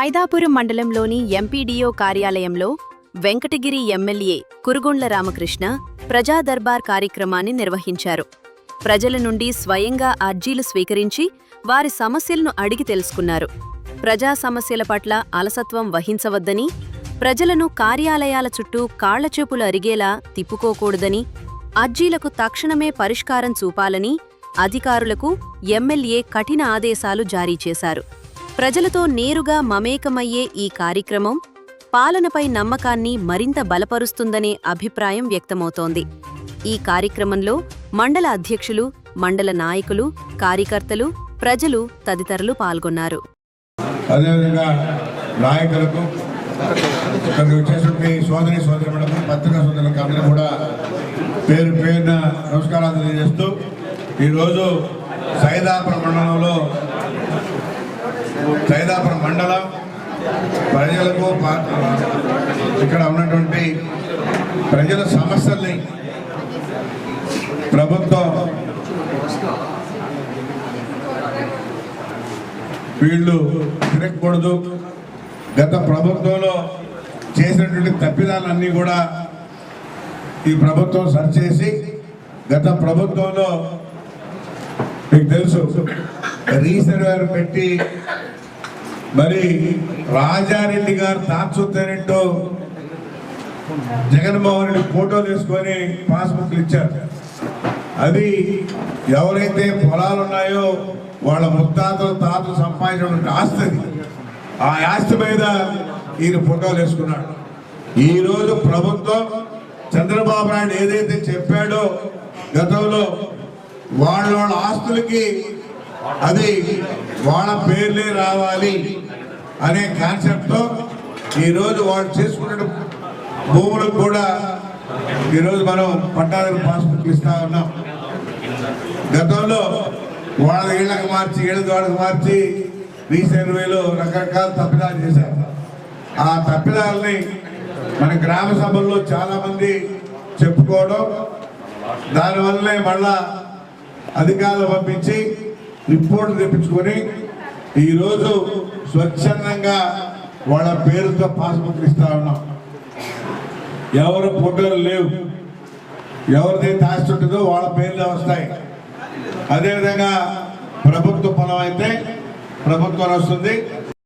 సైదాపురం మండలంలోని ఎంపీడీఓ కార్యాలయంలో వెంకటగిరి ఎమ్మెల్యే కురుగుండ్ల రామకృష్ణ ప్రజా దర్బార్ కార్యక్రమాన్ని నిర్వహించారు. ప్రజల నుండి స్వయంగా అర్జీలు స్వీకరించి వారి సమస్యలను అడిగి తెలుసుకున్నారు. ప్రజా సమస్యల పట్ల అలసత్వం వహించవద్దని ప్రజలను కార్యాలయాల చుట్టూ కాళ్ళచూపులు అరిగేలా తిప్పుకోకూడదని అర్జీలకు తక్షణమే పరిష్కారం చూపాలని అధికారులకు ఎమ్మెల్యే కఠిన ఆదేశాలు జారీ చేశారు. ప్రజలతో నేరుగా మమేకమయ్యే ఈ కార్యక్రమం పాలనపై నమ్మకాన్ని మరింత బలపరుస్తుందనే అభిప్రాయం వ్యక్తమవుతోంది. ఈ కార్యక్రమంలో మండల అధ్యక్షులు మండల నాయకులు కార్యకర్తలు ప్రజలు తదితరులు పాల్గొన్నారు. అదేవిధంగా నాయకులకు వచ్చేటువంటి సోదరి సోదరులకు పత్రికా సోదరులకు అందరూ కూడా పేరు పేరున నమస్కారాలు తెలియజేస్తూ ఈరోజు సైదాపురం మండలంలో సైదాపురం మండలం ప్రజలకు ఇక్కడ ఉన్నటువంటి ప్రజల సమస్యల్ని ప్రభుత్వం వీళ్ళు తిరగకూడదు. గత ప్రభుత్వంలో చేసినటువంటి తప్పిదాలన్నీ కూడా ఈ ప్రభుత్వం సరిచేసి గత ప్రభుత్వంలో మీకు తెలుసు రీసర్వేర్ పెట్టి మరి రాజారెడ్డి గారు తాచుతారేంటో జగన్మోహన్ రెడ్డి ఫోటోలు వేసుకొని పాస్బుక్లు ఇచ్చారు. అది ఎవరైతే పొలాలు ఉన్నాయో వాళ్ళ ముత్తాతలు తాతలు సంపాదించినటువంటి ఆస్తి ఆ ఆస్తి మీద ఈయన ఫోటోలు వేసుకున్నాడు. ఈరోజు ప్రభుత్వం చంద్రబాబు నాయుడు ఏదైతే చెప్పాడో గతంలో వాళ్ళ వాళ్ళ ఆస్తులకి అది వాళ్ళ పేర్లే రావాలి అనే కాన్సెప్ట్తో ఈరోజు వాళ్ళు చేసుకున్న భూములకు కూడా ఈరోజు మనం పట్టాదారు పాస్బుక్లు ఇస్తా ఉన్నాం. గతంలో వాళ్ళ ఇళ్ళకి మార్చి ఇళ్ళ వాళ్ళకి మార్చి రీసర్వేలో రకరకాల తప్పిదాలు చేశారు. ఆ తప్పిదాలని మన గ్రామ సభల్లో చాలామంది చెప్పుకోవడం దానివల్లనే మళ్ళా అధికారులు పంపించి రిపోర్ట్ తెప్పించుకొని ఈరోజు స్వచ్ఛందంగా వాళ్ళ పేరుతో పాస్బుక్ ఇస్తా ఉన్నాం. ఎవరు ఫోటోలు లేవు. ఎవరిదైతే ఆస్తి ఉంటుందో వాళ్ళ పేర్లే వస్తాయి. అదేవిధంగా ప్రభుత్వ పొలం అయితే ప్రభుత్వం వస్తుంది.